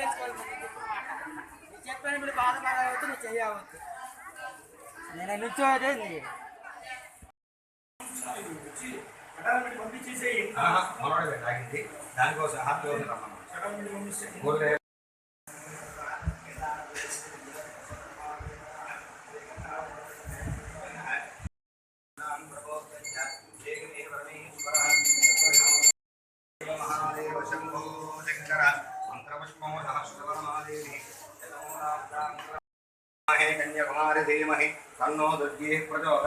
చేసుకోవాలి నువ్వు చెప్పాను మీరు బాధపడవద్దు నువ్వు చేయవద్దు నేను నుంచోదే నీ దానికోసం கன்னியகுமாரி தீமஹி தன்னோ துர்கே பிரஜோத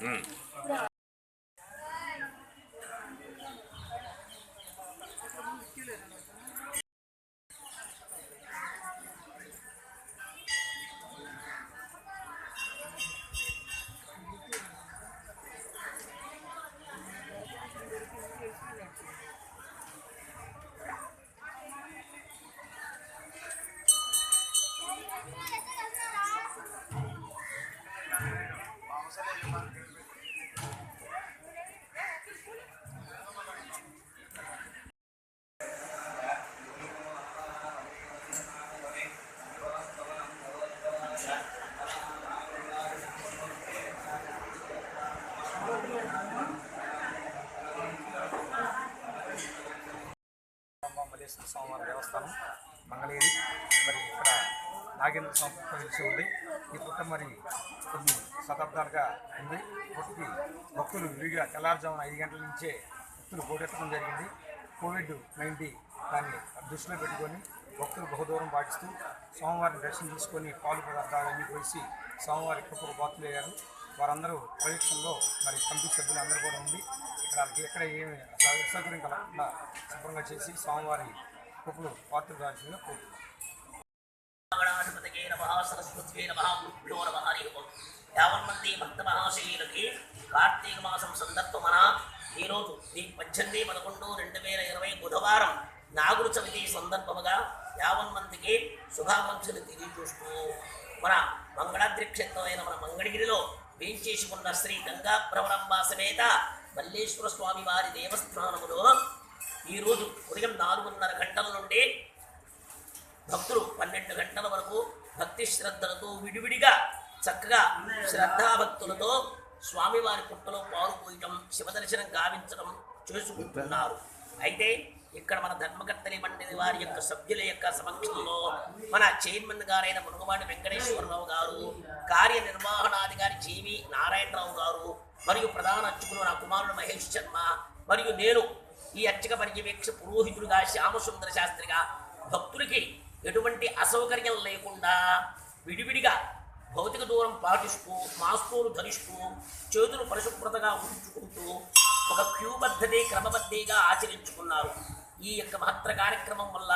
嗯。మల్లేశ్వర స్వామివారి దేవస్థానం మంగళగిరి. మరి ఇక్కడ నాగేంద్ర స్వామి పుట్ట ఉంది. ఈ పుట్ట మరి కొన్ని శతాబ్దాలుగా ఉంది. పుట్టకి భక్తులు విడిగా తెల్లారుజామున ఐదు గంటల నుంచే భక్తులు పోటెత్తడం జరిగింది. కోవిడ్ నైన్టీన్ దాన్ని దృష్టిలో పెట్టుకొని భక్తులు బహుదూరం పాటిస్తూ స్వామివారిని దర్శనం చేసుకొని పాలు పదార్థాలన్నీ పోసి స్వామివారి కృపకు బాతులయ్యారు వారందరూ ప్రయత్నంలో మరి కమిటీ సభ్యులు అందరూ కూడా ఉండి ఇక్కడ ఎక్కడ ఏమి అసౌకర్యం కలగకుండా శుభ్రంగా చేసి స్వామివారి కృపలు పాత్ర కాల్చిన కోరుతున్నాను గణాధిపతకే సరస్వత్యే నమః గురుభ్యో నమః హరి యావన్మంది భక్త మహాశయులకి కార్తీక మాసం సందర్భమన ఈరోజు ఈ పద్దెనిమిది పదకొండు రెండు వేల ఇరవై బుధవారం నాగుల చవితి సందర్భముగా యావన్మందికి శుభాకాంక్షలు తెలియజేస్తూ మన మంగళాద్రి క్షేత్రమైన మన మంగళగిరిలో వేంచేసి శ్రీ గంగా ప్రవరంబ సమేత మల్లేశ్వర స్వామి వారి దేవస్థానములో ఈరోజు ఉదయం నాలుగున్నర గంట భక్తులు పన్నెండు గంటల వరకు భక్తి శ్రద్ధలతో విడివిడిగా చక్కగా శ్రద్ధాభక్తులతో స్వామివారి పుట్టలో పాల్పోయటం శివదర్శనం గావించడం చేసుకుంటున్నారు. అయితే ఇక్కడ మన ధర్మకర్తలి మండలి వారి యొక్క సభ్యుల యొక్క సమక్షంలో మన చైర్మన్ గారైన మునుగవాడి వెంకటేశ్వరరావు గారు కార్యనిర్వహణాధికారి జీవి నారాయణరావు గారు మరియు ప్రధాన అర్చకులు నా కుమారుడు మహేష్ శర్మ మరియు నేను ఈ అర్చక పర్యవేక్ష పురోహితుడుగా శ్యామసుందర శాస్త్రిగా భక్తులకి ఎటువంటి అసౌకర్యం లేకుండా విడివిడిగా భౌతిక దూరం పాటిస్తూ మాస్కులు ధరిస్తూ చేతులు పరిశుభ్రతగా ఉంచుకుంటూ ఒక క్యూ పద్ధతి క్రమబద్ధీగా ఆచరించుకున్నారు. ఈ యొక్క మహత్తర కార్యక్రమం వల్ల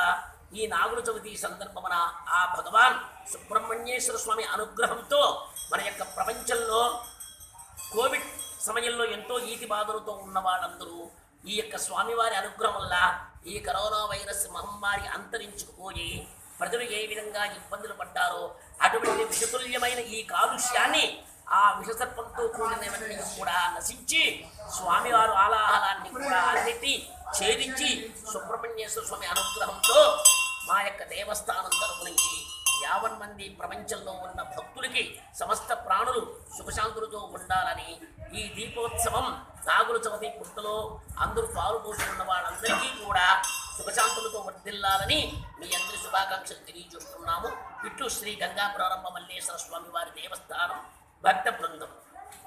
ఈ నాగుల చవితి సందర్భమున ఆ భగవాన్ సుబ్రహ్మణ్యేశ్వర స్వామి అనుగ్రహంతో మన యొక్క ప్రపంచంలో కోవిడ్ సమయంలో ఎంతో ఈతి బాధలతో ఉన్న వాళ్ళందరూ ఈ యొక్క స్వామివారి అనుగ్రహం వల్ల ఈ కరోనా వైరస్ మహమ్మారి అంతరించుకుపోయి ప్రజలు ఏ విధంగా ఇబ్బందులు పడ్డారో అటువంటి విషతుల్యమైన ఈ కాలుష్యాన్ని ఆ విషసర్పంతో కూడినవన్నీ కూడా నశించి స్వామివారు ఆలాహలాన్ని కూడా అన్నిటి ఛేదించి సుబ్రహ్మణ్యేశ్వర స్వామి అనుగ్రహంతో మా యొక్క దేవస్థానం తరపు నుంచి యావన్ మంది ప్రపంచంలో ఉన్న భక్తులకి సమస్త ప్రాణులు సుఖశాంతులతో ఉండాలని ఈ దీపోత్సవం నాగుల చవితి పుట్టలో అందరూ పాలు పోసుకున్న వాళ్ళందరికీ కూడా సుఖశాంతులతో వర్దిల్లాలని శుభాకాంక్షలు తెలియజేస్తున్నాము. ఇటు శ్రీ గంగా ప్రారంభ మల్లేశ్వర స్వామి వారి దేవస్థానం భక్త బృందం.